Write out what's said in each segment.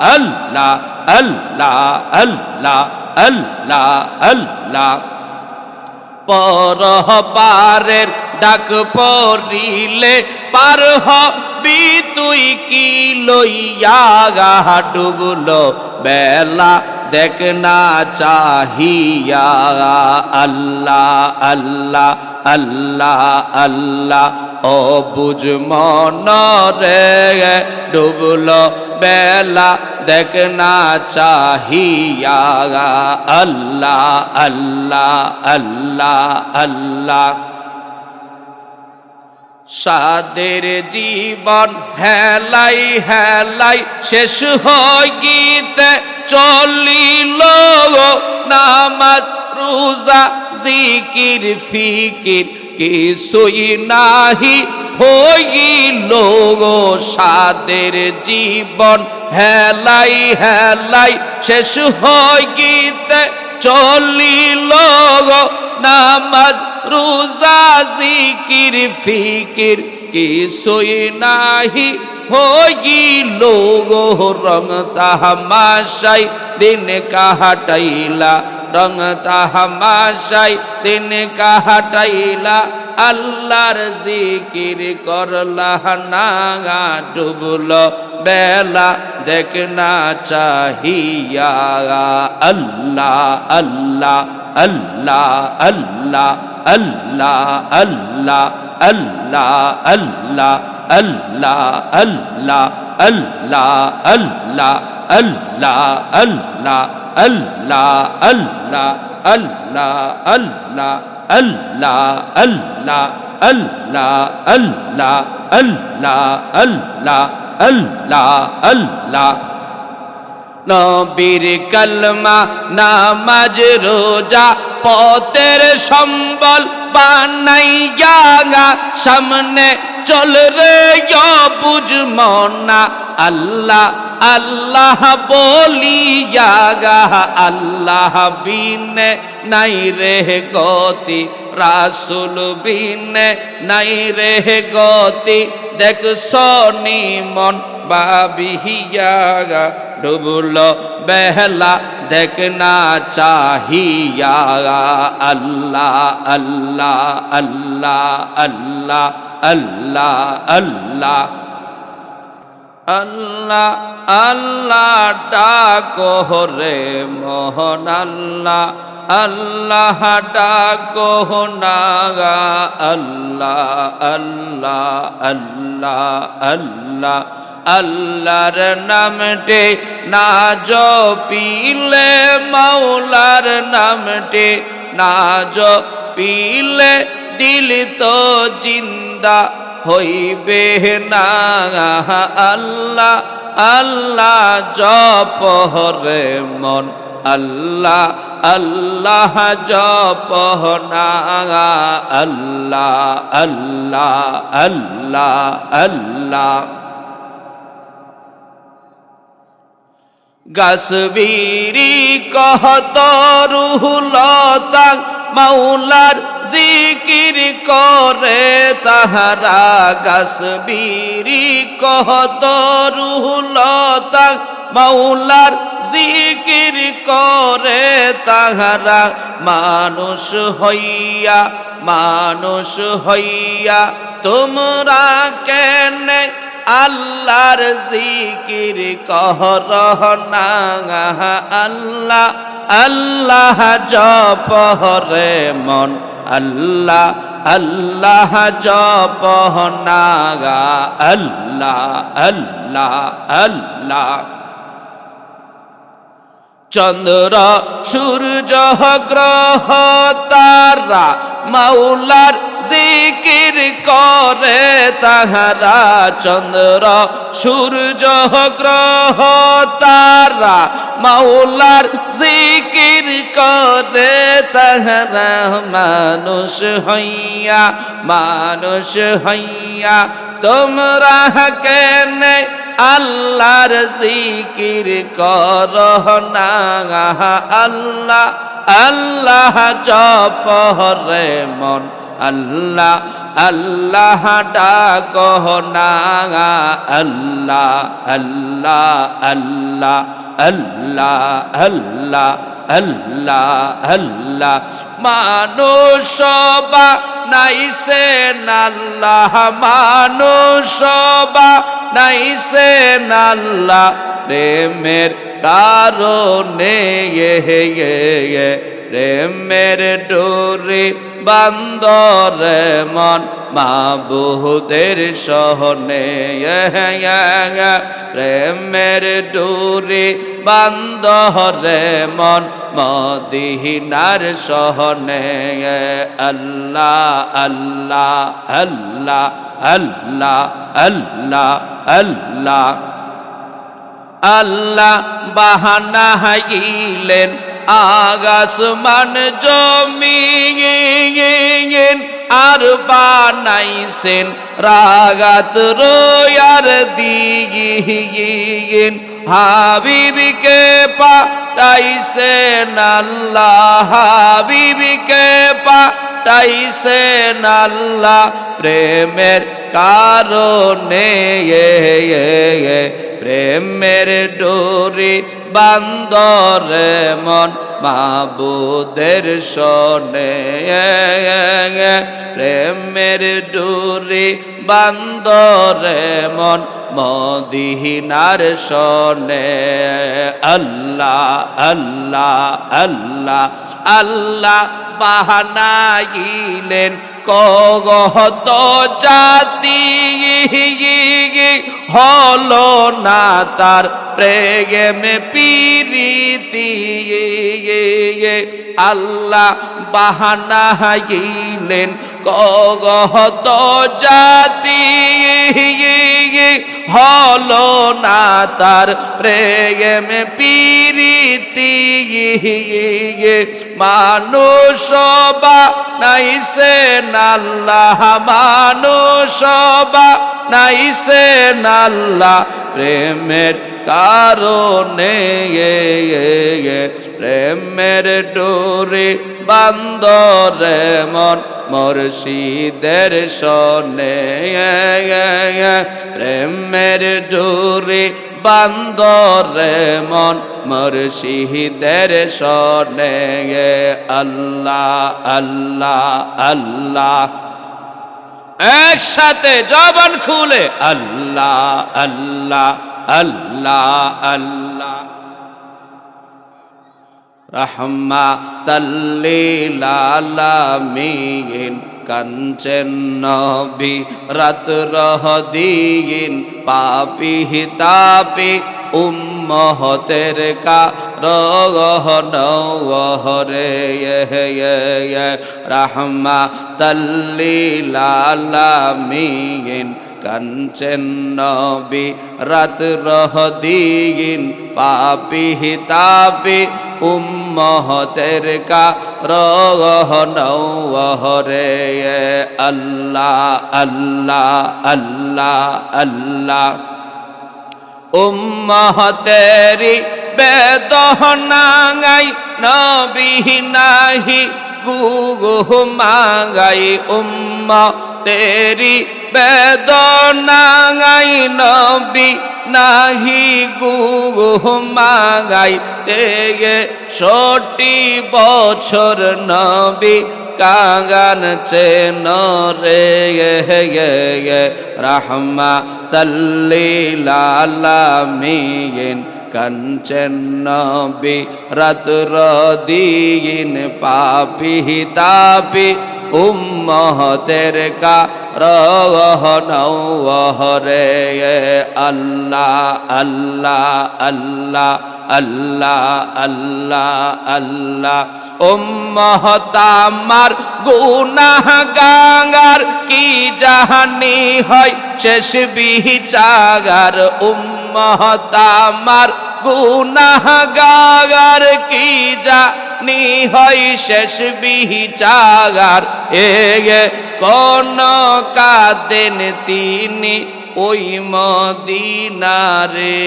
আল্লাহ আল্লাহ আল্লাহ আল্লাহ আল্লাহ। পর পারের ডাক পড়িলে পার হবি তুই কি লইয়া গা ডুবলো? বেলা দেখ না চাহিয়া আল্লাহ আল্লাহ আল্লাহ আল্লাহ ও বুঝ মন ডুবলো। বেলা দেখ না চাহিয়া আল্লাহ আল্লাহ আল্লাহ আল্লাহ। সাদের জীবন হেলাই হেলাই শেষ হয় গীতে চলিল নামাজ, রোজা, জিকির, ফিকির কিছুই নাহি হইল সাদের জীবন। হেলাই হেলাই শেষ গীতে চলিল নামাজ, রোজা, জিকির, ফিকির। কিছুই নাহি হইল রং তাহামাশাই দিন কাহাটাইলা রং তাহামাশাই দিন কাহাটাইলা আল্লাহর জিকির করলা নাগা ডুবল বেলা দেখ না চাহিয়া আল্লাহ আল্লাহ আল্লাহ আল্লাহ আল্লাহ আল্লাহ আল্লাহ আল্লাহ আল্লাহ আল্লাহ আল্লাহ আল্লাহ আল্লাহ আল্লাহ আল্লাহ আল্লাহ আল্লাহ আল্লাহ আল্লাহ আল্লাহ আল্লাহ আল্লাহ আল্লাহ আল্লাহ আল্লাহ আল্লাহ। নবীর কলমা, নামাজ, রোজা পতের সম্বল বানাইয়া সামনে চল রে বুঝ মনা, আল্লাহ আল্লাহ বলিয়া আল্লাহ বিনে নাই রে গতি, রাসুল বিনে নাই রে গতি, দেখ সনি মন বাবিহিয়া ডুবল বেহলা দেখ না চাহিয়া, আল্লাহ আল্লাহ আল্লাহ আল্লাহ আল্লাহ আল্লাহ আল্লাহ আল্লাহ ডাকো রে মোহন আল্লাহ আল্লাহ ডাকো নাগা, আল্লাহ আল্লাহ আল্লাহ আল্লাহ, আল্লাহর নামটে না পিলে মাওলার নামটে না পিলে দিল তো জিন্দা হইবে না, আল্লাহ আল্লাহ জপ রে মন, আল্লাহ আল্লাহ জপ না আল্লাহ আল্লাহ আল্লাহ। আল্লাহ গাছবীরি কহত রুহুলতা মাওলার জিকির করে তাহারা গাছবীরি কহত রুহুলতা মাওলার জিকির করে তাহারা মানুষ হইয়া মানুষ হইয়া, তোমরা কেনে আল্লাহর জিকির কহর না আল্লাহ আল্লাহ জপ মন, আল্লাহ আল্লাহ জপ নাগা আল্লাহ আল্লাহ আল্লাহ। চন্দ্র, সূর্য, গ্রহ, তারা মাওলার জিকির করে তাহারা চন্দ্র, সূর্য গ্রহ তারা। মাওলার জিকির করে তাহারা মানুষ হইয়া মানুষ হইয়া। তোমরা কেনে আল্লাহর জিকির কর না, আল্লাহ আল্লাহ জপ রে মন, আল্লাহ আল্লাহ ডাকহ না, আল্লাহ আল্লাহ আল্লাহ আল্লাহ আল্লাহ আল্লাহ আল্লাহ। মানুষ বা নাইসে আল্লাহ, মানুষ বা নাইসে আল্লাহ। প্রেমের কারণে প্রেমের ডোরে বান্দর মন মাবুদের সহনে প্রেমের ডোরে বান্দর মন মদিনার সহনে আল্লাহ আল্লাহ আল্লাহ আল্লাহ আল্লাহ আল্লাহ। আল্লাহ বাহানা হাইলেন আগাসমান জমিন আর বানাইছেন রাগাত রোয়ার দিগিন হাবিবিকে পাঠাইছেন আল্লাহ হাবিবিকে পাঠাইছেন আল্লাহ প্রেমের কারণে প্রেমের ডোরি বান্দর মন মাবুদের শোনে প্রেমের ডোরি বান্দর মন মদিনার শোনে, আল্লাহ আল্লাহ আল্লাহ আল্লাহ। বাহানাইলেন কগত জাতি হলো না তার প্রেমে পিরিতি। আল্লাহ বাহানা গিলেন কগত জাতি হলো না তার প্রেমে পিরিতি মানুষ নাইসে নাল্লাহ মানুষ বা নাইসে নাল্লাহ প্রেমের কারণে। প্রেমের ডোরে বান্দরে মন মুর্শিদের শোনে। প্রেমের ডোরে বান্দরে মন মুর্শিদের শোনে। আল্লাহ আল্লাহ আল্লাহ। একসাথে জবান খুলে, আল্লাহ আল্লাহ আল্লাহ আল্লাহ। রহমা তাল্লিলালামিন কাঞ্চন নবী রাত রহ দিন পাপি হিতাপি উম্মহতের কা রগহ নরে রহমা তাল্লিলালামিন কাঞ্চন নবী রাত রহ দিন পাপি হিতাপি উম্মহতের কা রগহ নরে আল্লাহ আল্লাহ আল্লাহ আল্লাহ। উম্মহতেরি বেদহনাঙ্গাই নবী নাহি গুগুহ মাঙ্গাই উম্ম, তেরি বেদনাঙ্গাই নবী নাহি। মাঙ্গাই তেগে ষোটি বছর নবী কাগান চেন রে রহমা তল্লিলালামিন কাঞ্চন নবী রাতুর দিন পাপি হিতাপি, উম্মহতের কা রহ নৌহরে আল্লাহ আল্লাহ আল্লাহ আল্লাহ আল্লাহ আল্লাহ। উম্মহতামার গুনাহ গাঙ্গার কি জাহানি হয় শেষ বিচাগার উম্মহতামার মহতামার গুনাগার কি যা নিহই শেষ বিহিচাগার এ গে কোন কাদেন তিনি ওই মদিনারে?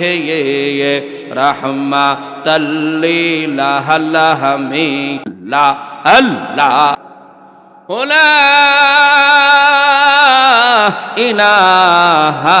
হে রহমা তল্লি লাহ আল্লাহ ওলা ইলাহা